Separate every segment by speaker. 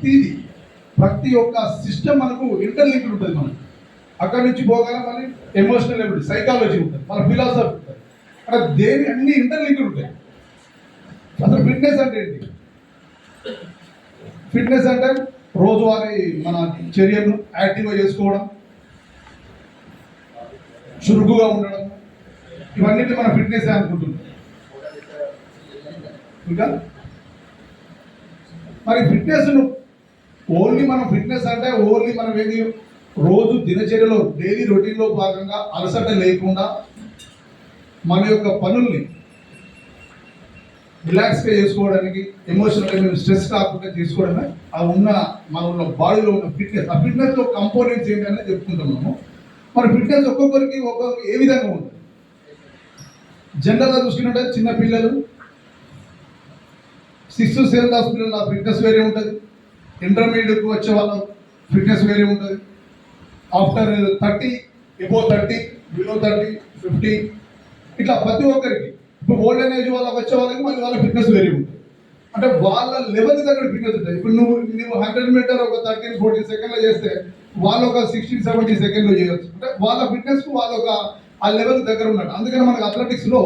Speaker 1: ప్రతిదీ ప్రతి ఒక్క సిస్టమ్ మనకు ఇంటర్లింక్డ్ ఉంటుంది మనకు. అక్కడి నుంచి పోగానే మళ్ళీ ఎమోషనల్ ఎబిలిటీ సైకాలజీ ఉంటుంది మన ఫిలాసఫీ ఉంటుంది. అక్కడ దేని అన్ని ఇంటర్లింక్డ్ ఉంటాయి. అసలు ఫిట్నెస్ అంటే ఏంటి? ఫిట్నెస్ అంటే రోజువారీ మన చర్యను యాక్టివ్గా చేసుకోవడం చురుకుగా ఉండడం ఇవన్నీ మన ఫిట్నెస్ అనుకుంటున్నాం. ఇంకా? మరి ఫిట్నెస్ ఓన్లీ మనం ఫిట్నెస్ అంటే ఓన్లీ మనం ఏది? రోజు దినచర్యలో డైలీ రొటీన్లో భాగంగా అలసట లేకుండా మన యొక్క పనుల్ని రిలాక్స్గా చేసుకోవడానికి ఎమోషనల్ స్ట్రెస్ కాకుండా తీసుకోవడమే ఆ ఉన్న మన ఉన్న బాడీలో ఉన్న ఫిట్నెస్ ఆ ఫిట్నెస్లో కంపోనెంట్స్ ఏంటి అనేది చెప్పుకుంటున్నాము. మన ఫిట్నెస్ ఒక్కొక్కరికి ఒక్కొక్క ఏ విధంగా ఉంటుంది? జనరల్గా చూసుకున్నట్టే చిన్న పిల్లలు సిక్స్త్ సెవెంత్ హాస్పిటల్ ఆ ఫిట్నెస్ వేరే ఉంటుంది. ఇంటర్మీడియట్కి వచ్చే వాళ్ళ ఫిట్నెస్ వేరే ఉంటుంది. After thirty above thirty below thirty fifty ఇట్లా ప్రతి ఒక్కరికి. ఇప్పుడు ఓల్డ్ ఏజ్ వాళ్ళకి వచ్చే వాళ్ళకి మళ్ళీ వాళ్ళ ఫిట్నెస్ వేరే ఉంటుంది. అంటే వాళ్ళ లెవెల్ దగ్గర ఫిట్నెస్ ఉంటుంది. ఇప్పుడు నువ్వు నువ్వు హండ్రెడ్ మీటర్ ఒక థర్టీన్ ఫోర్టీన్ సెకండ్లో చేస్తే వాళ్ళు ఒక సిక్స్టీన్ సెవెంటీ సెకండ్లో చేయొచ్చు. అంటే వాళ్ళ ఫిట్నెస్ వాళ్ళ ఒక ఆ లెవెల్ దగ్గర ఉన్నట్టు. అందుకని మనకు అథ్లెటిక్స్లో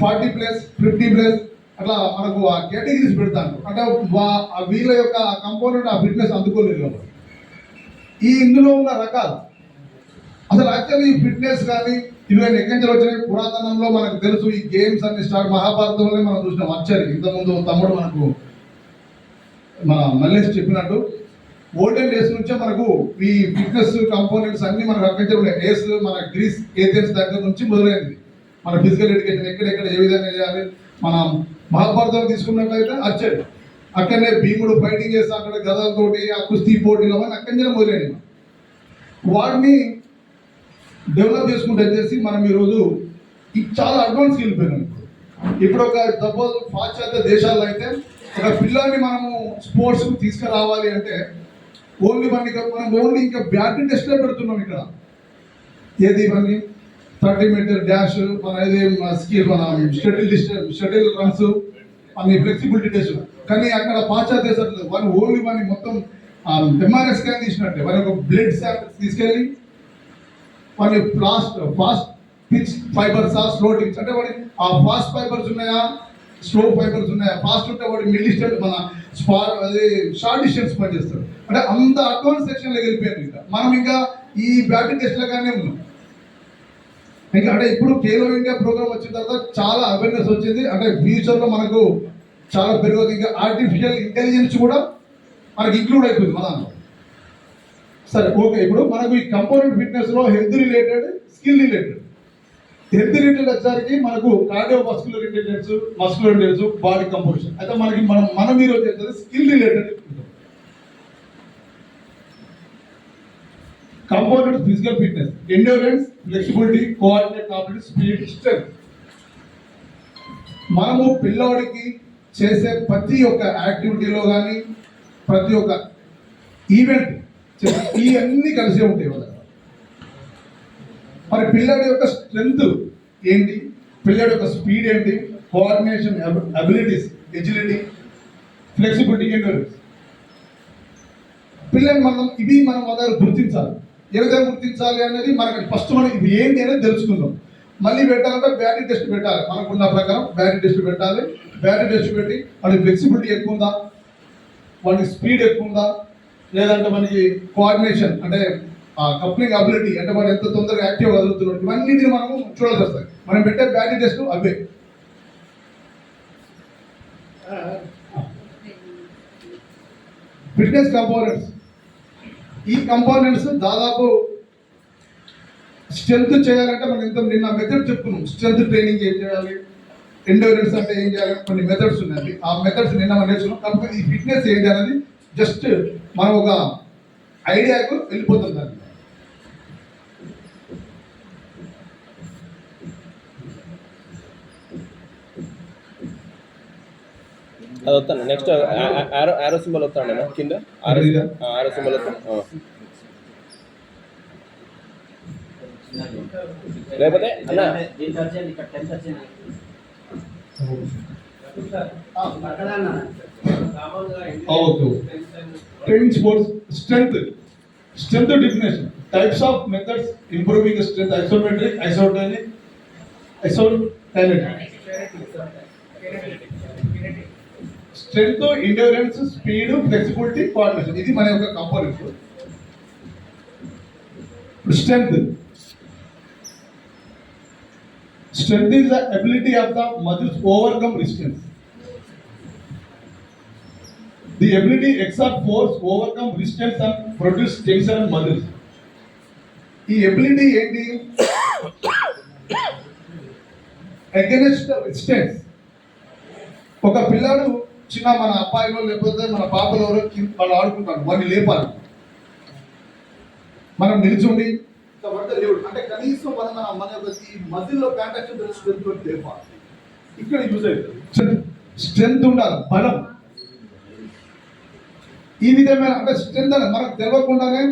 Speaker 1: ఫార్టీ ప్లస్ ఫిఫ్టీ ప్లస్ అట్లా మనకు ఆ కేటగిరీస్ పెడతాను. అంటే వా- ఆ వీళ్ళ యొక్క కంపోనెంట్ ఆ ఫిట్నెస్ అందుకోలేదు ఈ ఇందులో ఉన్న రకాలు. అసలు యాక్చువల్లీ ఈ ఫిట్నెస్ కానీ ఇవి ఎక్కడి వచ్చినాయి. పురాతనంలో మనకు తెలుసు ఈ గేమ్స్ అన్ని స్టార్ట్ మహాభారతంలోనే మనం చూసినాం. వచ్చారు. ఇంతకుముందు తమ్ముడు మనకు మన మల్లేష్ చెప్పినట్టు ఓల్డెన్ డేస్ నుంచే మనకు ఈ ఫిట్నెస్ కంపోనెంట్స్ అన్ని మనకు అక్కడి డేస్ మన గ్రీస్ ఏథెన్స్ దగ్గర నుంచి మొదలైంది మన ఫిజికల్ ఎడ్యుకేషన్ ఎక్కడెక్కడ ఏ విధంగా చేయాలి మనం మహాభారతం తీసుకున్నట్లయితే అచ్చడు. అక్కడనే భీముడు ఫైటింగ్ చేస్తా అక్కడ గదలతోటి ఆ కుస్తీ పోటీలు అవన్నీ అక్కడి నుంచి మొదలైనవి. డెవలప్ చేసుకుంటూ వచ్చేసి మనం ఈరోజు చాలా అడ్వాన్స్ వెళ్ళిపోయినాం ఇప్పుడు. ఇప్పుడు ఒక సపోజ్ పాశ్చాత్య దేశాల్లో అయితే ఒక పిల్లల్ని మనము స్పోర్ట్స్ తీసుకురావాలి అంటే ఓన్లీ మనకి మనం ఓన్లీ ఇంకా బ్యాటింగ్ టెస్ట్లో పెడుతున్నాం ఇక్కడ. ఏది ఇవన్నీ? థర్టీ మీటర్ డాష్ మన ఏది స్కిల్ మన షటిల్ షటిల్ రన్స్ అన్ని ఫ్లెక్సిబిలిటీ టెస్ట్ కానీ అక్కడ పాశ్చాత్య దేశాలు వాళ్ళు ఓన్లీ మన మొత్తం ఎంఆర్ఎస్ స్కాన్ తీసినట్టే. వాళ్ళ ఒక బ్లడ్ శాంపిల్స్ తీసుకెళ్ళి వాళ్ళ ఫాస్ట్ ఫాస్ట్ పిచ్ ఫైబర్స్ ఆ స్లో టిచ్ అంటే వాడి ఆ ఫాస్ట్ ఫైబర్స్ ఉన్నాయా? స్లో ఫైబర్స్ ఉన్నాయా? ఫాస్ట్ ఉంటే వాడి మిడ్ డిస్టెన్స్ మన స్పా అదే షార్ట్ డిస్టెన్స్ పనిచేస్తాడు. అంటే అంత అడ్వాన్స్ సెక్షన్లో వెళ్ళిపోయారు ఇంకా. మనం ఇంకా ఈ బ్యాటింగ్ కానీ ఉన్నాం. ఇంకా అంటే ఇప్పుడు కేలో ఇండియా ప్రోగ్రామ్ వచ్చిన తర్వాత చాలా అవేర్నెస్ వచ్చింది. అంటే ఫ్యూచర్లో మనకు చాలా పెరుగుతుంది ఇంకా ఆర్టిఫిషియల్ ఇంటెలిజెన్స్ కూడా మనకి ఇంక్లూడ్ అయిపోయింది మన దాంట్లో. సరే ఓకే ఇప్పుడు మనకు ఈ component ఫిట్నెస్లో health related skill related health related వచ్చేసరికి మనకు cardio muscular intelligence muscular intelligence body composition అయితే మనకి మనం మనం మీరు వచ్చేసరికి skill related component physical fitness endurance flexibility coordinate కాంపిటీ speed strength మనము పిల్లోడికి చేసే ప్రతి ఒక్క యాక్టివిటీలో కానీ ప్రతి ఒక్క ఈవెంట్ ఇవన్నీ కలిసే ఉంటాయి వాళ్ళ మరి పిల్లడి యొక్క స్ట్రెంగ్త్ ఏంటి? పిల్లడి యొక్క స్పీడ్ ఏంటి? Coordination abilities agility flexibility endurance పిల్లని మనం ఇవి మనం వాళ్ళ గుర్తించాలి. ఏ విధంగా గుర్తించాలి అనేది మనకి ఫస్ట్ మనం ఇవి ఏంటి అనేది తెలుసుకుందాం. మళ్ళీ పెట్టాలంటే బ్యాటరీ టెస్ట్ పెట్టాలి. మనకున్న ప్రకారం బ్యాటరీ టెస్ట్ పెట్టాలి. బ్యాటరీ టెస్ట్ పెట్టి వాడి ఫ్లెక్సిబిలిటీ ఎక్కువ ఉందా? వాడి స్పీడ్ ఎక్కువ ఉందా? లేదంటే మనకి కోఆర్డినేషన్ అంటే కప్లింగ్ అబిలిటీ అంటే వాడు ఎంత తొందరగా యాక్టివ్ కదులుతున్నాడు ఇవన్నిటిని మనము చూడాల్సి వస్తాయి మనం పెట్టే బ్యాటరీ టెస్ట్ అవే. ఫిట్నెస్ కంపోనెంట్స్ ఈ కంపోనెంట్స్ దాదాపు స్ట్రెంత్ చేయాలంటే మనం ఇంత నిన్న మెథడ్ చెప్పుకున్నాం. స్ట్రెంత్ ట్రైనింగ్ ఏం చేయాలి? ఎండోరెన్స్ అంటే ఏం చేయాలి? కొన్ని మెథడ్స్ ఉన్నాయి. ఆ మెథడ్స్ నిన్న మనం నేర్చుకున్నాం. కాకపోతే ఈ ఫిట్నెస్ ఏంటి అనేది జస్ట్ మనం ఒక ఐడియాకు వెళ్ళిపోతుంది
Speaker 2: అది వస్తాను నెక్స్ట్ ఆరో ఆరో సింబల్ వస్తాను కింద? ఆరో? ఆరో సింబల్ వస్తాను లేకపోతే అన్న.
Speaker 1: Training sports strength strength definition types of methods improving strength isometric isotonic isokinetic strength endurance speed flexibility coordination ఇది మన యొక్క component strength strength is the ability of the muscles overcome resistance the ability exert force overcome resistance and produce tension and muscles ఈ ability ఏంటి against resistance ఒక పిల్లాడు చిన్న మన అబ్బాయిలో లేకపోతే మన పాపలో ఎవరో వాళ్ళు ఆడుకుంటారు వాడిని లేపాలి. మనం నిల్చుండి. అంటే కనీసం మన మధ్యలో కాంటాక్ట్ స్ట్రెంత్ లేపాలి. ఇక్కడ యూజ్ అవుతుంది స్ట్రెంత్ ఉండాలి బలం. ఈ విధమైన అంటే స్ట్రెంత్ అని మనకు తెలియకుండానే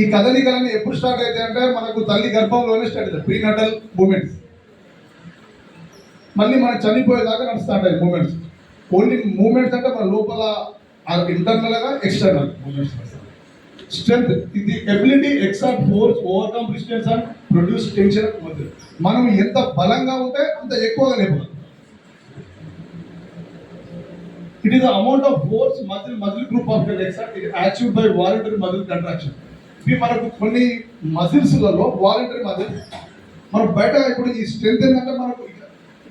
Speaker 1: ఈ కదలికలన్నీ ఎప్పుడు స్టార్ట్ అవుతాయి అంటే మనకు తల్లి గర్భంలోనే స్టార్ట్ అవుతాయి. ప్రీనటల్ మూమెంట్స్ మళ్ళీ మనం చనిపోయేదాకా నాకు స్టార్ట్ అయ్యాయి మూమెంట్స్ ఓన్లీ మూమెంట్స్ అంటే మన లోపల ఇంటర్నల్గా ఎక్స్టర్నల్ మూమెంట్స్ స్ట్రెంత్ ఇది ability extra force overcome distance and produce tension మనం ఎంత బలంగా ఉంటే అంత ఎక్కువగా లేపగలం. It is amount of force muscle muscle group of exert achieve by voluntary muscle contraction ఇవి మనకు కొన్ని మజిల్స్లలో వాలంటరీ మజిల్ మనం బయట ఇప్పుడు ఈ స్ట్రెంత్ ఏంటంటే మనకు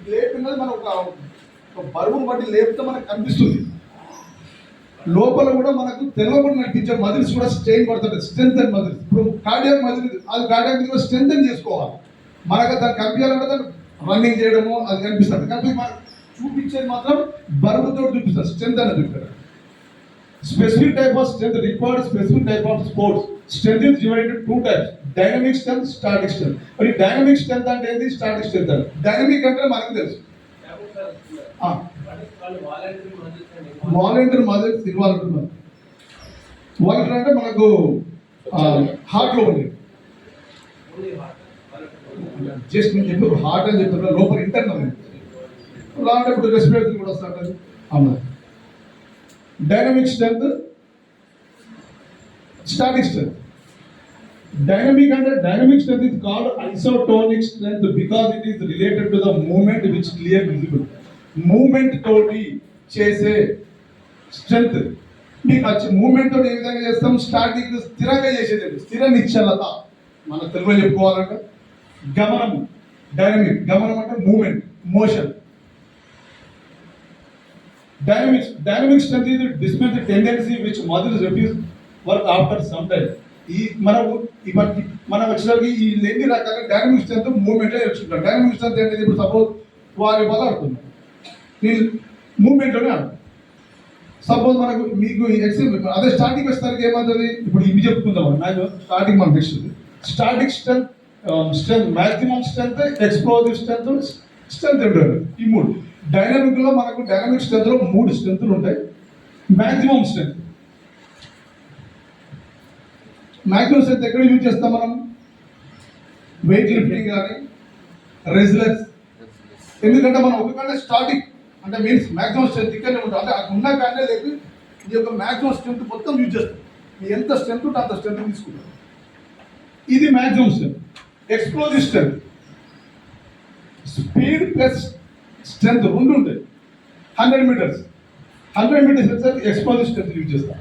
Speaker 1: లేపినది మనం మనకు బరువును బట్టి లేపితే మనకు కనిపిస్తుంది. లోపల కూడా మనకు తెలియకుండా నడిపించే మజిల్స్ కూడా స్ట్రెయిన్ పడుతుంది స్ట్రెంత్ అండ్ మజిల్స్ ఇప్పుడు కార్డియాక్ మజిల్ అది కార్డియాక్ కూడా స్ట్రెంత్ చేసుకోవాలి. మనకు దాన్ని కనిపించాలంటే దాన్ని రన్నింగ్ చేయడము అది కనిపిస్తుంది. కానీ మనకు చూపించేది మాత్రం బరువుతో చూపిస్తారు స్ట్రెంత్ అనేది చూపిస్తారు specific type of strength required specific type of sports strength is divided two types dynamic strength static strength మరి డైనమిక్ స్ట్రెంత్ అంటే ఏంటి స్టాటిక్ స్ట్రెంత్ అంటే డైనమిక్ అంటే మనకు తెలుసు. వాలంటీర్ మదర్స్ ఇన్వాల్వ్ వాలంటీర్ అంటే మనకు హార్ట్లో ఉంది. జస్ట్ నేను చెప్పి హార్ట్ అని చెప్తున్నా లోపల ఇంటర్నల్ లాంటి ఇప్పుడు రెస్పిరేటరీ కూడా వస్తాడు అవునా? Dynamic strength static strength dynamic అంటే dynamic strength is called isotonic strength because it is related to the movement which clear visible movement తోటి చేసే స్ట్రెంత్ మీకు వచ్చి మూమెంట్ తోటి ఏ విధంగా చేస్తాం? స్టాటిక్ స్థిరంగా చేసేది స్థిర నిశ్చలత. మన తెలుగులో చెప్పుకోవాలంటే గమనము డైనమిక్ గమనం అంటే movement motion dynamics dynamic strength ఇది dismiss tendency which mother refuse work after some time ఈ మనకు ఇవన్నీ మనం వచ్చేసరికి ఈ ఎన్ని రకాల డైనమిక్ స్ట్రెంత్ మూమెంట్ నేర్చుకుంటాం. డైనమిక్ స్ట్రెంత్ ఏంటిది? ఇప్పుడు సపోజ్ వారి బాల్ ఆడుతున్నాం నేను మూమెంట్లోనే ఆడు. సపోజ్ మనకు మీకు ఎక్సెప్ట్ అదే స్టార్టింగ్ వచ్చేసరికి ఏమవుతుంది? ఇప్పుడు ఇవి చెప్పుకుందాం. నాకు స్టార్టింగ్ మనకు next starting strength strength maximum strength explosive strength strength ఉంటుంది ఈ మూడు. డైనమిక్లో మనకు డైనమిక్ స్ట్రెంత్లో మూడు స్ట్రెంత్లు ఉంటాయి. మాక్సిమం స్ట్రెంత్ మాక్సిమం స్ట్రెంత్ ఎక్కడ యూజ్ చేస్తాం మనం? వెయిట్ లిఫ్టింగ్ కానీ రెసిలెన్స్ ఎందుకంటే మనం ఒకకంటే స్టార్టింగ్ అంటే మీన్స్ మ్యాక్సిమం స్ట్రెంత్ ఇక్కడనే ఉంటుంది. అంటే అక్కడ ఉన్న కానీ లేదు ఈ యొక్క మ్యాక్సిమం స్ట్రెంత్ మొత్తం యూజ్ చేస్తాం మీ ఎంత స్ట్రెంత్ ఉంటే అంత స్ట్రెంత్ తీసుకుంటాం ఇది maximum strength explosive strength speed plus strength రెండు ఉంటాయి. హండ్రెడ్ మీటర్స్ హండ్రెడ్ మీటర్స్ వచ్చేసరికి ఎక్స్ప్లోజివ్ స్ట్రెంత్ యూజ్ చేస్తాం.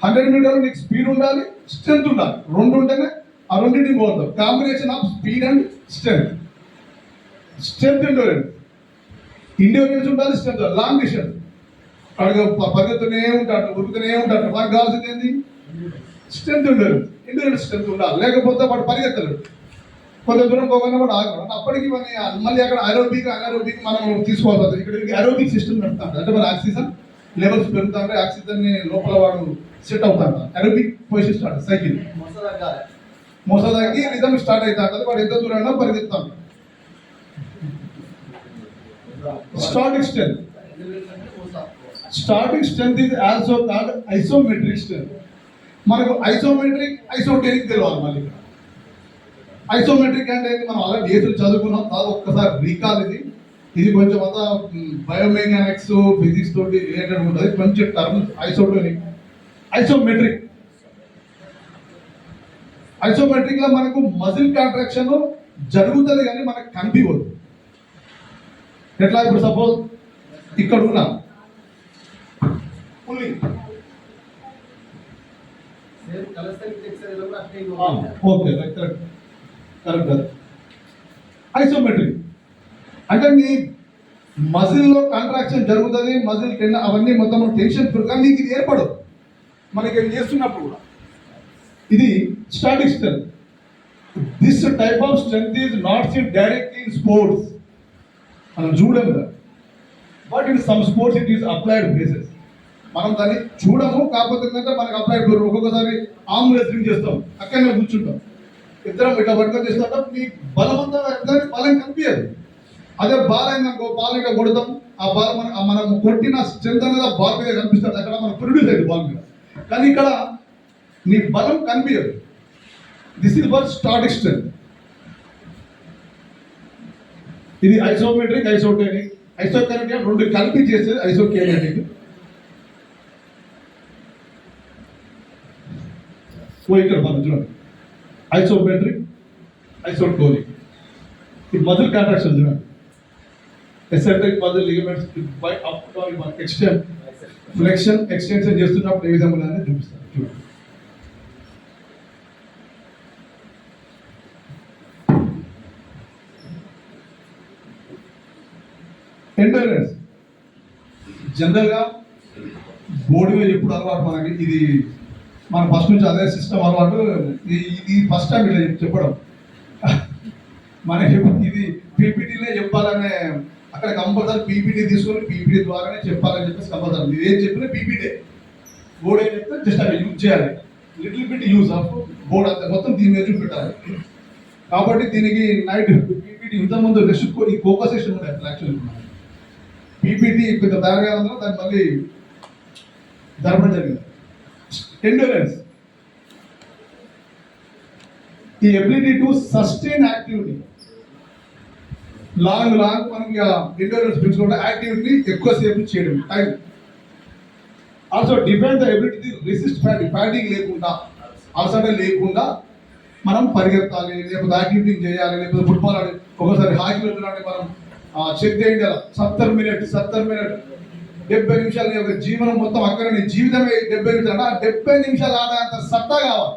Speaker 1: హండ్రెడ్ మీటర్ నీకు స్పీడ్ ఉండాలి స్ట్రెంత్ ఉండాలి. రెండు ఉంటేనే ఆ రెండింటిని పోతాం. Combination of speed and strength strength endurance endurance ఉండాలి స్ట్రెంత్ లాంగ్ డిస్టెన్స్ అడుగు పరిగెత్తునే ఉంటాడు ఉరుకుతూనే ఉంటాడు మనకు కావాల్సింది ఏంది? స్ట్రెంత్ ఎండోరెన్స్ ఎండోరెన్స్ స్ట్రెంత్ ఉండాలి. లేకపోతే వాడు పరిగెత్తలేడు. కొంత దూరం పోగానే వాడు ఆగడు. అప్పటికి మన మళ్ళీ అక్కడ అరోబిక్ అనారోబిక్ మనం తీసుకోవాల్సి వస్తుంది. ఇక్కడ అరోబిక్ సిస్టమ్ నడుస్తుంది అంటే మన ఆక్సిజన్ లెవెల్స్ పెరుగుతుంటే ఆక్సిజన్ని లోపల వాడు సెట్ అవుతాడు అరోబిక్ పొజిషన్ స్టార్ట్ సైకిల్ మోసదాకి రిధమ్ స్టార్ట్ అవుతాడు వాడు ఎంత దూరంలో పరిగెత్తాడు starting strength starting strength is also called isometric strength మనకు ఐసోమెట్రిక్ ఐసోటెరిక్ తెలియాలి మళ్ళీ ఐసోమెట్రిక్ అంటే మనం ఆల్రెడీ ఏదో చదువుకున్నాం కాదు ఒక్కసారి రీకాల్ ఇది. ఇది కొంచెం అంతా బయోమెకానిక్స్ ఫిజిక్స్ తోటి రిలేటెడ్ ఉంటుంది. కొంచెం టర్మ్ ఐసోటోనిక్ ఐసోమెట్రిక్ ఐసోమెట్రిక్లో మనకు మజిల్ కాంట్రాక్షన్ జరుగుతుంది కానీ మనకు కనిపించదు ఎట్లా ఇప్పుడు సపోజ్ ఇక్కడ ఉన్నా? ఓకే కరెక్ట్ కరెక్ట్ ఐసోమెట్రిక్ అంటే నీ మజిల్లో కాంట్రాక్షన్ జరుగుతుంది మజిల్ టెన్ అవన్నీ మొత్తం టెన్షన్ కానీ నీకు ఇది ఏర్పడదు. మనకి ఇది చేస్తున్నప్పుడు కూడా. ఇది static strength this type of strength is not seen directly in sports మనం చూడము. But in some sports it is applied bases మనం దాన్ని చూడము కాకపోతే ఏంటంటే మనకు అప్లైడ్ ఒక్కొక్కసారి ఆమ్ రెస్లింగ్ చేస్తాం అక్కడనే కూర్చుంటాం. ఇద్దరం ఇట్లా పట్టుకొని చేస్తాం నీ బలవంతం కానీ బలం కనిపించదు. అదే బాల్ అయిందనుకో బాల్ ఇంకా కొడతాం. ఆ బాల్ మన ఆ మనం కొట్టిన స్ట్రెంత్ అనేది బాల్ మీద కనిపిస్తుంది. అక్కడ మనం ప్రొడ్యూస్ అయ్యింది బాల్ మీద. కానీ ఇక్కడ నీ బలం కనిపించదు. This is for static strength ఇది ఐసోమెట్రిక్ ఐసోటోనిక్ ఐసోకెనటిక్ రెండు కలిపి చేసేది ఐసోకేనటిక్ ఓ ఇక్కడ మనం చూడండి. ఐసోమెట్రిక్ ఐసోటోనిక్ ఈ మజిల్ కాంట్రాక్షన్ చూడండి. Eccentric muscle ligaments by up మన ఎక్స్టెండ్ ఫ్లెక్షన్ ఎక్స్టెన్షన్ చేస్తున్నప్పుడు ఏ విధంగా అనేది చూపిస్తాను. చూడండి. ఎండోరెన్స్ జనరల్గా బోర్డు ఎప్పుడు అలవాటు మనకి ఇది మన ఫస్ట్ నుంచి అదే సిస్టమ్ అలవాటు ఇది ఫస్ట్ టైం ఇలా చెప్పడం. మనకి ఇది పీపీటీలే చెప్పాలనే అక్కడ కంపల్సరీ పీపీటీ తీసుకొని పీపీటీ ద్వారానే చెప్పాలని చెప్పేసి కంపల్సరీ మీరు ఏం చెప్పినా పీపీటీ బోర్డు ఏం చెప్తే జస్ట్ అవి యూజ్ చేయాలి. Little bit use of board అంతా. మొత్తం దీని మీద చూపెట్టాలి. కాబట్టి దీనికి నైట్ పీపీటీ ఇంతకుముందు ముందు రెస్ట్ ఈ కోకో సెషన్ ఉండే యాక్చువల్లీ పీపీటీ కొంత తయారు కావాలన్నా దాన్ని మళ్ళీ ధర్మం జరిగింది. ఎండోరెన్స్ ఈ ability to sustain activity long long మనం ఇక ఎండోరెన్స్ పెంచుకుంటే యాక్టివిటీ ఎక్కువసేపు చేయడం time also depend the ability resist fatiguing fatiguing లేకుండా అలసట లేకుండా మనం పరిగెత్తాలి లేకపోతే యాక్టివిటీ చేయాలి లేకపోతే ఫుట్బాల్ ఆడి ఒకసారి హాకీ వెళ్ళాలంటే మనం చేయండి అలా సత్తర్ మినిట్ సత్తర్ మినిట్ డెబ్బై నిమిషాలు నీ యొక్క జీవనం మొత్తం అక్కడ నీ జీవితమే డెబ్బై నిమిషాలు. ఆ డెబ్బై నిమిషాలు ఆడేంత సత్తా కావాలి.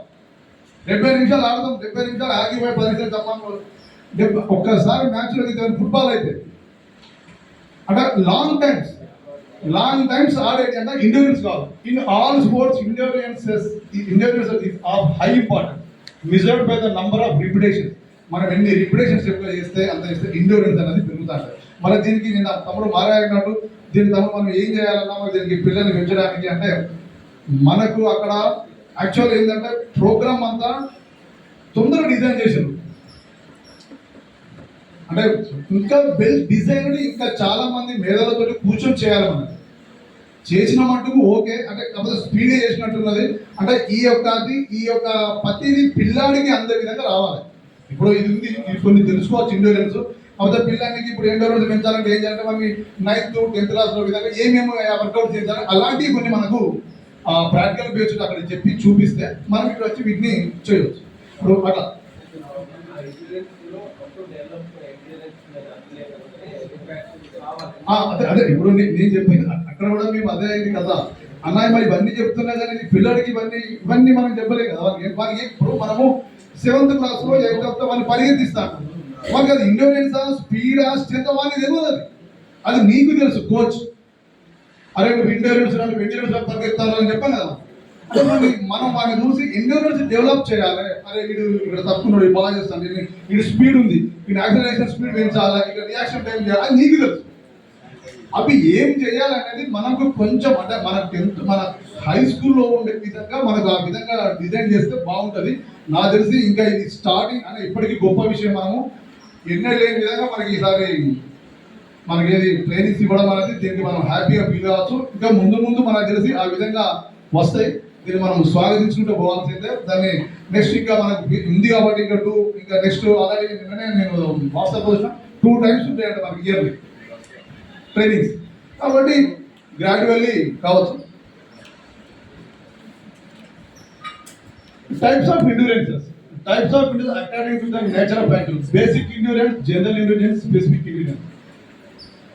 Speaker 1: డెబ్బై నిమిషాలు ఆడదాం డెబ్బై నిమిషాలు ఆగిపోయి పది నిమిషాలు తప్ప డెబ్బై ఒక్కసారి మ్యాచ్లో అయితే ఫుట్బాల్ అయితే. అంటే లాంగ్ టైమ్స్ లాంగ్ టైమ్స్ ఆడేది అంటే ఇండివిజువల్స్ కాదు. In all sports individuals individuals of high important measured by the number of repetition మనం ఎన్ని రిపిటేషన్స్ ఎక్కువ చేస్తే అంత చేస్తే ఇండోరెన్స్ అనేది పెరుగుతాడు మన దీనికి నేను తమ్ముడు మారాయన్నట్టు దీని తమ్ముడు మనం ఏం చేయాలన్నా మరి దీనికి పిల్లల్ని పెంచడానికి అంటే మనకు అక్కడ యాక్చువల్ ఏంటంటే ప్రోగ్రామ్ అంతా తొందరగా డిజైన్ చేసారు అంటే ఇంకా బెల్ డిజైన్ ఇంకా చాలా మంది మేధలతో కూర్చొని చేయాలి మనం. చేసిన మటుకు ఓకే అంటే కాకపోతే స్పీడ్ చేసినట్టున్నది. అంటే ఈ యొక్క అది ఈ యొక్క ప్రతిది పిల్లాడికి అందే విధంగా రావాలి. ఇప్పుడు ఇది ఉంది. కొన్ని తెలుసుకోవచ్చు ఇండోరెన్స్ కాకపోతే పిల్లలకి ఇప్పుడు ఎండోరెన్స్ పెంచాలంటే ఏం చేయాలంటే మనకి నైన్త్ టెన్త్ క్లాస్లో విధంగా ఏమేమి వర్కౌట్ చేయాలి అలాంటివి కొన్ని మనకు ప్రాక్టికల్ బేస్డ్ అక్కడ చెప్పి చూపిస్తే మనం ఇక్కడ వచ్చి వీటిని చేయవచ్చు ఇప్పుడు అట్లా. అదే అదే ఇప్పుడు నేను చెప్పింది అక్కడ కూడా మేము అదే అయింది కదా. అన్నయ్య మరి ఇవన్నీ చెప్తున్నా కానీ పిల్లడికి ఇవన్నీ ఇవన్నీ మనం చెప్పలేదు కదా. వాళ్ళకి వాళ్ళకి ఇప్పుడు మనము సెవెంత్ క్లాస్లో ఎయిత్ క్లాస్లో వాళ్ళని పరిగెత్తిస్తాం వాళ్ళకి అది ఇండోరెన్సా స్పీడా స్ట్రెంత్ వాళ్ళకి తెలియదు అది. అది నీకు తెలుసు కోచ్. అరే నువ్వు ఇండోరెన్స్ నువ్వు ఇండోరెన్స్ పరిగెత్తాలి అని చెప్పాను కదా. మనం వాడిని చూసి ఎండోరెన్స్ డెవలప్ చేయాలి. అరే వీడు ఇక్కడ తప్పుకున్నాడు బాగా చేస్తాను వీడి స్పీడ్ ఉంది వీడి యాక్సలరేషన్ స్పీడ్ పెంచాలి ఇక్కడ రియాక్షన్ టైం చేయాలి అది నీకు తెలుసు. అవి ఏం చేయాలనేది మనకు కొంచెం అంటే మన టెన్త్ మన హై స్కూల్లో ఉండే విధంగా మనకు ఆ విధంగా డిజైన్ చేస్తే బాగుంటుంది. నాకు తెలిసి ఇంకా ఇది స్టార్టింగ్ అనే ఇప్పటికీ గొప్ప విషయం మనము. ఎన్నో లేని విధంగా మనకి ఈసారి మనకి ఏది ట్రైనింగ్స్ ఇవ్వడం అనేది దీనికి మనం హ్యాపీగా ఫీల్ కావచ్చు. ఇంకా ముందు ముందు మనకు తెలిసి ఆ విధంగా వస్తాయి. దీన్ని మనం స్వాగతించుకుంటూ పోవాల్సిందే. దాన్ని నెక్స్ట్ ఇంకా మనకు ఉంది కాబట్టి ఇంకా టూ ఇంకా నెక్స్ట్ అలాగే నిన్ననే నేను వాట్సాప్ వచ్చిన టూ టైమ్స్ ఉంటాయంట మనకి ఇయర్లీ ట్రైనింగ్స్ కాబట్టి గ్రాడ్యువల్లీ కావచ్చు Types of endurances. Types of endurance according to the nature of activity. Basic endurance, general endurance, specific endurance.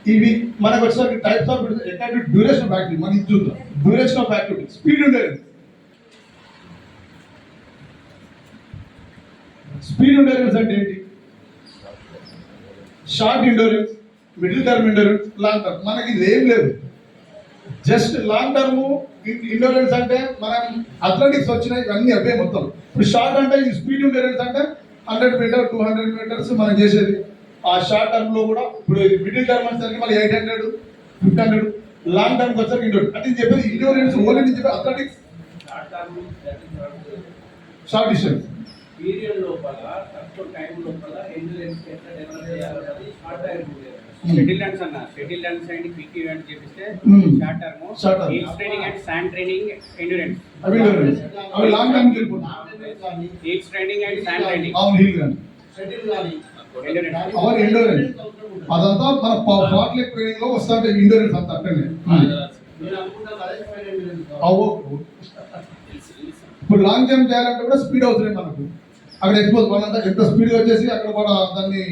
Speaker 1: ఇవి మనకు వచ్చేసరికి types of academic duration of activity మనకి చూద్దాం duration of activity speed endurance speed endurance అంటే ఏంటి short endurance middle term endurance long term. మనకి ఇది ఏం లేదు. జస్ట్ లాంగ్ టర్మ్ ఎండ్యూరెన్స్ అంటే మనం అథ్లెటిక్స్ వచ్చినాయి ఇవన్నీ అవే మొత్తం. ఇప్పుడు షార్ట్ అంటే ఈ స్పీడ్ ఎండ్యూరెన్స్ అంటే hundred meter two hundred meters మనం చేసేది. ఆ షార్ట్ టర్మ్లో కూడా ఇప్పుడు మిడిల్ టర్మ్ వచ్చేసరికి మళ్ళీ eight hundred fifty hundred long term వచ్చేసరికి ఇండోర్. అంటే చెప్పేది ఎండ్యూరెన్స్ ఓన్లీ నేను చెప్పేది అథ్లెటిక్స్. Short distance.
Speaker 3: పీరియడ్ లోపల తక్కువ టైం లోపల ఎండ్యూరెన్స్ ఎట్లా డెవలప్ చేయాలన్నది షార్ట్ టైం.
Speaker 4: షటిల్ రన్స్ అన్న. షటిల్ అండ్ క్విక్ ఈవెంట్ చేపిస్తే
Speaker 1: Hmm.
Speaker 4: Short term. Heat training and sand training endurance
Speaker 1: అవి ఎండ్యూరెన్స్ అవి long term
Speaker 4: heat training and sand training
Speaker 1: అవును హీల్ కానీ అవర్ ఎండోరెన్స్ అదంతా మన పార్ట్ లెక్ ట్రైనింగ్లో వస్తా ఎండోరెన్స్ అంతా అక్కడనే.
Speaker 3: ఎండ్యూరెన్స్
Speaker 1: అవ్వ ఇప్పుడు లాంగ్ జంప్ చేయాలంటే కూడా స్పీడ్ అవుతుంది మనకు. అక్కడ ఎక్కువ మనంతా ఎంత స్పీడ్ వచ్చేసి అక్కడ కూడా దాన్ని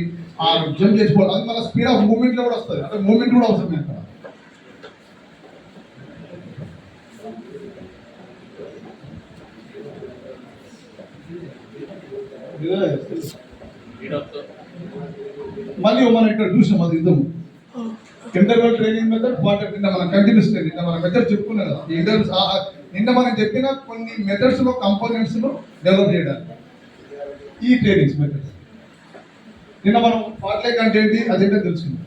Speaker 1: ఆ జంప్ చేసుకోవాలి అది మన స్పీడ్ ఆఫ్ మూమెంట్లో కూడా వస్తుంది. అంటే మూమెంట్ కూడా అవసరం అక్కడ. మళ్ళీ మనం ఇక్కడ చూసాం అది యుద్ధం. ఇంటర్వల్ ట్రైనింగ్ మెథడ్ క్వార్టర్ నిన్న మనం కంటిన్యూస్ ట్రైనింగ్ నిన్న మన మెథడ్ చెప్పుకున్నాం కదా. ఇంటర్వ్యూస్ నిన్న మనం చెప్పిన కొన్ని మెథడ్స్లో కంపోనెంట్స్ డెవలప్ చేయడానికి. ఈ ట్రైనింగ్స్ మెథడ్స్ నిన్న మనం పార్ట్లే కంటేంటి ఏంటి అదేంటో తెలుసుకుందాం.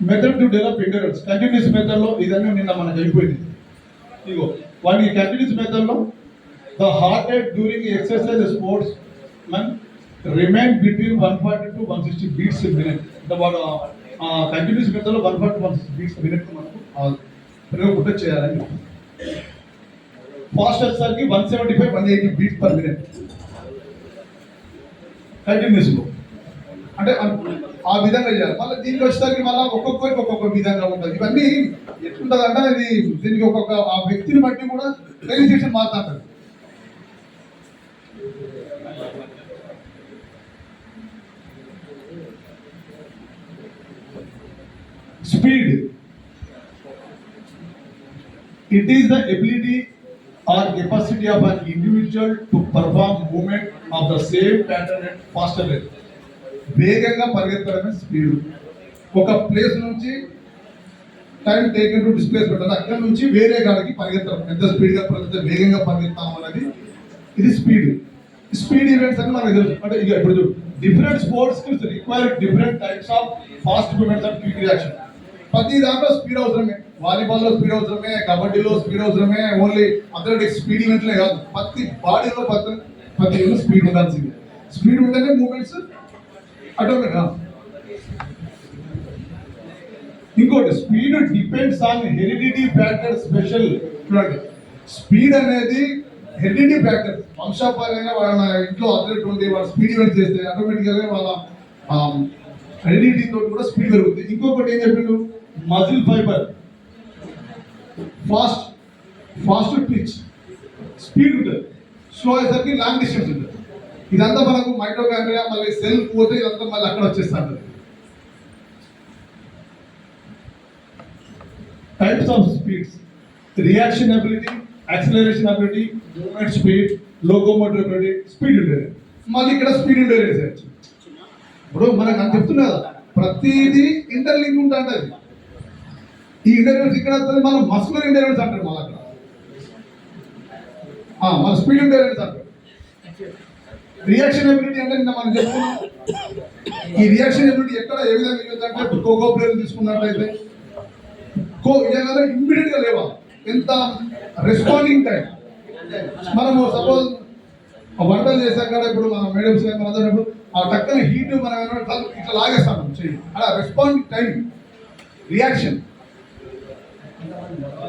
Speaker 1: మెథడ్ టు డెవలప్ ఇంటర్స్ కంటిన్యూస్ మెథడ్లో ఇదన్నీ నిన్న మనకు అయిపోయింది. ఇగో వాటికి కంటిన్యూస్ మెథడ్లో the heart rate during exercise sports man remain between one forty to one sixty beats minute అంటే వాడు కంటిన్యూస్ మెథడ్లో one forty one sixty beats minute మనకు పుట్ట చేయాలని ఫాస్ట్ వచ్చేసరికి one seventy five one eighty beats per minute కంటిన్యూస్లో అంటే ఆ విధంగా చేయాలి. మళ్ళీ దీనికి వచ్చేసరికి మళ్ళీ ఒక్కొక్కరికి ఒక్కొక్క విధంగా ఉంటుంది. ఇవన్నీ ఎట్లుంటుంది అంటే ఇది దీనికి ఒక్కొక్క ఆ వ్యక్తిని బట్టి కూడా registration మారుతుంటది speed it is the ability or capacity of an individual to perform movement of the same pattern at faster rate. వేగంగా పరిగెత్తడమే స్పీడ్ ఒక ప్లేస్ నుంచి టైం టేకెన్ టు డిస్ప్లేస్మెంట్ అంటే అక్కడ నుంచి వేరే కాడికి పరిగెత్తడం. ఎంత స్పీడ్గా పరిగెత్తే వేగంగా పరిగెత్తాం అనేది ఇది స్పీడ్ స్పీడ్ ఈవెంట్స్ అని మనకు తెలుసు. అంటే ఇక ఇప్పుడు different sports require different types of fast movements and quick reaction ప్రతి దాంట్లో స్పీడ్ అవసరమే. వాలీబాల్లో స్పీడ్ అవసరమే కబడ్డీలో స్పీడ్ అవసరమే ఓన్లీ అథ్లెటిక్స్ స్పీడ్ ఈవెంట్లే కాదు ప్రతి బాడీలో ప్రతి ప్రతి స్పీడ్ ఉండాల్సిందే. స్పీడ్ ఉంటేనే మూమెంట్స్ ఆటోమేటిక్ ఇంకోటి speed depends on heredity factor special. చూడండి స్పీడ్ అనేది హెరిడిటీ ఫ్యాక్టర్. వంశాపరంగా వాళ్ళ ఇంట్లో అథ్లెట్ ఉండి వాళ్ళ స్పీడ్ ఈవెంట్ చేస్తే ఆటోమేటిక్గా వాళ్ళ హెరిడిటీతో కూడా స్పీడ్ పెరుగుతుంది ఇంకొకటి ఏం చెప్పిండు? Muscle fibre. Fast fast pitch. Speed ఉంటుంది. స్లో అయ్యేసరికి లాంగ్ డిస్టెన్స్ ఉంటుంది. ఇదంతా మనకు మైక్రోకాండ్రియా మళ్ళీ సెల్ పోతే ఇదంతా మళ్ళీ అక్కడ వచ్చేస్తుంది types of speeds reaction ability acceleration ability movement speed locomotive ability speed ఉండేది మళ్ళీ ఇక్కడ స్పీడ్ ఉండేది వేసేయచ్చు ఇప్పుడు మనకు అని చెప్తున్నా కదా ప్రతిదీ ఇంటర్లింక్ ఉంటుంది ఈ ఇంటర్వ్యూస్ ఇక్కడ వస్తుంది మనం మస్కులర్ ఇంటర్వ్యూస్ అంటారు మళ్ళీ అక్కడ. మన స్పీడ్ ఇంటర్వ్యూస్ అంటారు. రియాక్షన్ ఎబిలిటీ అంటే నిన్న మనం చెప్పుకున్నాం ఈ రియాక్షన్ ఎబిలిటీ ఎక్కడ ఏ విధంగా ఇవ్వదంటే ఇప్పుడు కోకో ప్లేయర్ తీసుకున్నట్లయితే కో ఏదైనా ఇమ్మీడియట్గా లేవా ఎంత రెస్పాండింగ్ టైం మనము సపోజ్ వంటలు చేసాం కదా ఇప్పుడు మన మేడమ్స్ కానీ ఆ టక్కన హీట్ మనం ఇట్లా ఇట్లా లాగేస్తాం చెయ్యి. అలా రెస్పాండింగ్ టైం రియాక్షన్.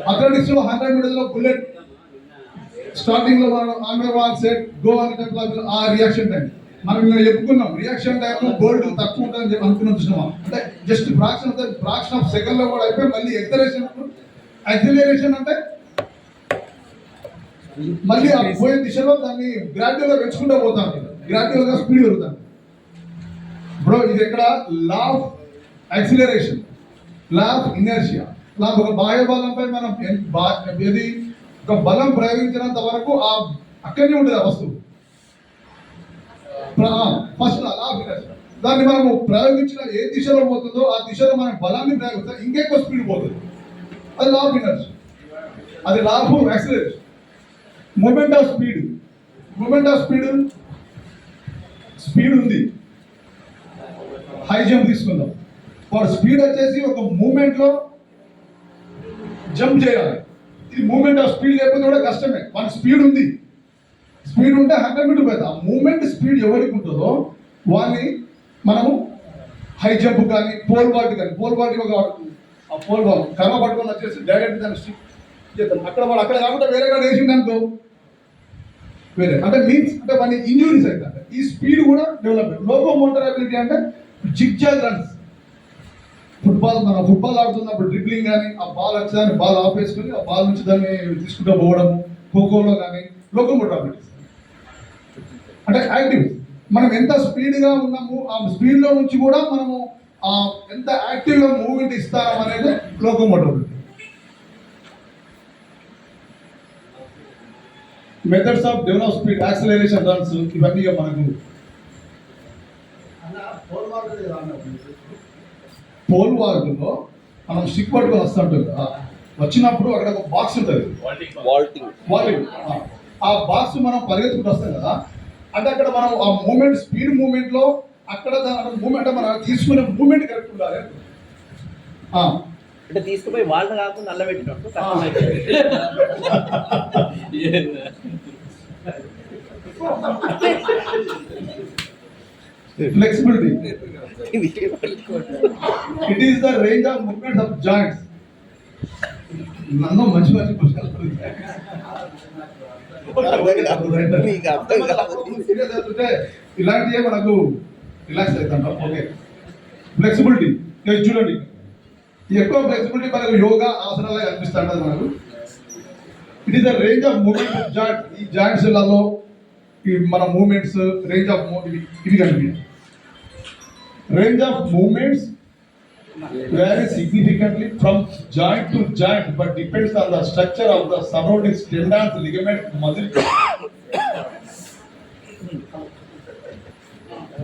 Speaker 1: అథ్లెటిక్స్లో హండ్రెడ్ మీటర్స్లో బుల్లెట్ స్టార్టింగ్లో మనం ఆమె వాన్ సెట్ గో అనేటప్పుడు ఆ రియాక్షన్ టైం మనం ఇలా చెప్పుకున్నాం రియాక్షన్ టైం గోల్డ్ తక్కువ ఉంటుందని చెప్పి అనుకున్నాం చూసినాం అంటే just fraction of fraction of సెకండ్లో కూడా అయిపోయి మళ్ళీ ఎక్సలేషన్ యాక్సిలరేషన్ అంటే మళ్ళీ ఆ పోయే దిశలో దాన్ని గ్రాడ్యువల్గా పెంచుకుంటూ పోతాను గ్రాడ్యువల్గా స్పీడ్ పెరుగుతాను బ్రో ఇది ఎక్కడ? Law of acceleration law of inertia నాకు ఒక బాహ్య బలంపై మనం ఏది ఒక బలం ప్రయోగించినంత వరకు ఆ అక్కడనే ఉంటుంది ఆ వస్తువు. ఫస్ట్ లా దాన్ని మనము ప్రయోగించిన ఏ దిశలో పోతుందో ఆ దిశలో మనం బలాన్ని ప్రయోగిస్తే ఇంకెక్కువ స్పీడ్ పోతుంది. అది లా ఆఫ్ అది law of acceleration movement of speed movement of speed speed ఉంది. హై జంప్ తీసుకుందాం. వాడు స్పీడ్ వచ్చేసి ఒక మూమెంట్లో జంప్ చేయాలి. ఇది మూమెంట్ ఆఫ్ స్పీడ్ లేకపోతే కూడా కష్టమే. మన స్పీడ్ ఉంది. స్పీడ్ ఉంటే హండ్రెడ్ మీటర్ పోతుంది ఆ మూమెంట్ స్పీడ్ ఎవరికి ఉంటుందో వాడిని మనము హై జంప్ కానీ పోల్ బాల్ట్ కానీ పోల్ బాల్ట్ ఒక ఆ పోల్ బాల్ కర్మ పట్టుకొని వచ్చేసి డైరెక్ట్ దాన్ని స్టిక్ చేద్దాం. అక్కడ వాడు అక్కడ కాకుండా వేరే కాడ వేసిండు అనుకో. వేరే. అంటే మీన్స్ అంటే వాడిని ఇంజురీస్ అవుతుంది ఈ స్పీడ్ కూడా డెవలప్మెంట్ లోకో మోటర్ అబిలిటీ అంటే జిగ్జాగ్ రన్స్ ఫుట్బాల్ మన ఫుట్బాల్ ఆడుతున్నప్పుడు డ్రిబ్లింగ్ కానీ ఆ బాల్ వచ్చేదాన్ని బాల్ ఆపేసుకొని ఆ బాల్ నుంచి దాన్ని తీసుకుంటూ పోవడము ఖోఖోలో కానీ లోకో మోటార్ అంటే యాక్టివ్ మనం ఎంత స్పీడ్గా ఉన్నాము ఆ స్పీడ్లో నుంచి కూడా మనము ఆ ఎంత యాక్టివ్గా మూవ్మెంట్ ఇస్తాం అనేది loco methods of develop speed acceleration runs ఇవన్నీ మనకు. పోల్ వార్డులో మనం స్టిక్ పట్టుకొని వస్తుంటాం కదా వచ్చినప్పుడు అక్కడ ఒక బాక్స్ ఉంటుంది.
Speaker 2: వాల్టింగ్
Speaker 1: ఆ బాక్స్ మనం పరిగెత్తుకుంటూ వస్తాం కదా అంటే అక్కడ మనం ఆ మూమెంట్ స్పీడ్ మూమెంట్లో అక్కడ మూమెంట్ మనం తీసుకునే మూమెంట్ కరెక్ట్ ఉండాలి. ఆ,
Speaker 5: అంటే తీసుకుపోయి వాళ్ళని కాకుండా అల్ల పెట్టినట్టు.
Speaker 1: flexibility. it is the range of movements of joints. నన్ను మంచి మంచి అవుతుంటే ఇలాంటివే మనకు రిలాక్స్ అవుతాం. ఓకే ఫ్లెక్సిబిలిటీ చూడండి. ఎక్కువ ఫ్లెక్సిబిలిటీ మనకు యోగా ఆసనాలే కనిపిస్తుంటది మనకు. It is the range of movement of joint ఈ జాయింట్స్లలో ఈ మన మూమెంట్స్ రేంజ్ ఆఫ్ ఇవి ఇవి కనిపించాయి range of movements vary significantly from joint to joint but depends on the structure of the surrounding tendons, ligament, muscle.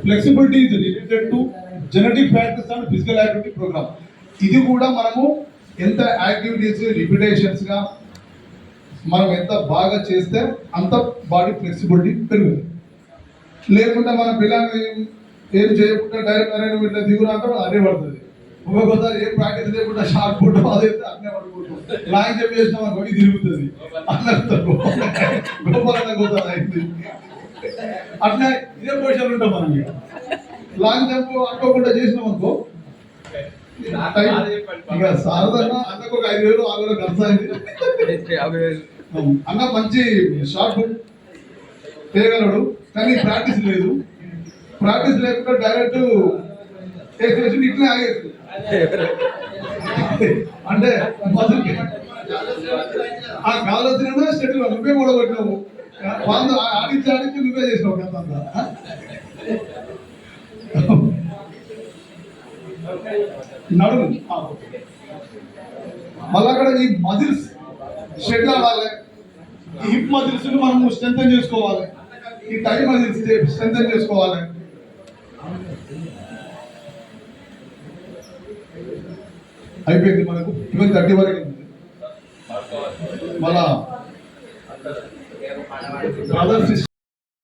Speaker 1: Flexibility is related to genetic factors and physical activity program. ఇది కూడా మనము ఎంత activities రిపిటేషన్స్గా మనం ఎంత బాగా చేస్తే అంత body flexibility పెరుగుతుంది. లేకుంటే మన పిల్లల్ని ఏం చేయకుండా డైరెక్ట్ అరే నువ్వు ఇట్లా దిగురా అంటే అదే పడుతుంది. ఒక్కొక్కసారి ఏం ప్రాక్టీస్ లేకుండా షార్ట్ పుట్ అదైతే అట్నే పడుకుంటాం. లాంగ్ జంప్ చేసినాం అనుకో ఇది తిరుగుతుంది. గోపాలంగా అయింది అట్లా ఇదే పొజిషన్ ఉంటాం మనం. లాంగ్ జంప్ అనుకోకుండా చేసినాం అనుకో ఇక సారదన్నా అన్నకు ఒక ఐదు వేలు ఆరు వేలు ఖర్చు అయింది. అన్న మంచి షార్ట్ చేయగలడు కానీ ప్రాక్టీస్ లేదు. ప్రాక్టీస్ లేకుండా డైరెక్ట్ వేసేసి ఇట్లా ఆగేది అంటే మజిల్ ఆ గాలి షటిల్ నువ్వే కూడా కొట్టినావు. వాళ్ళు ఆడించి ఆడించి నువ్వే చేసినావు కదా అంతా. నడుము. మళ్ళీ అక్కడ ఈ మజిల్స్ షెడ్ ఆడాలి హిప్ మజిల్స్ మనం స్ట్రెంగ్ చేసుకోవాలి. ఈ టై మజిల్స్ స్ట్రెంగ్ చేసుకోవాలి అయిపోయింది మనకు ట్వెల్వ్ థర్టీ వరకు. మళ్ళా బ్రదర్ సిస్టర్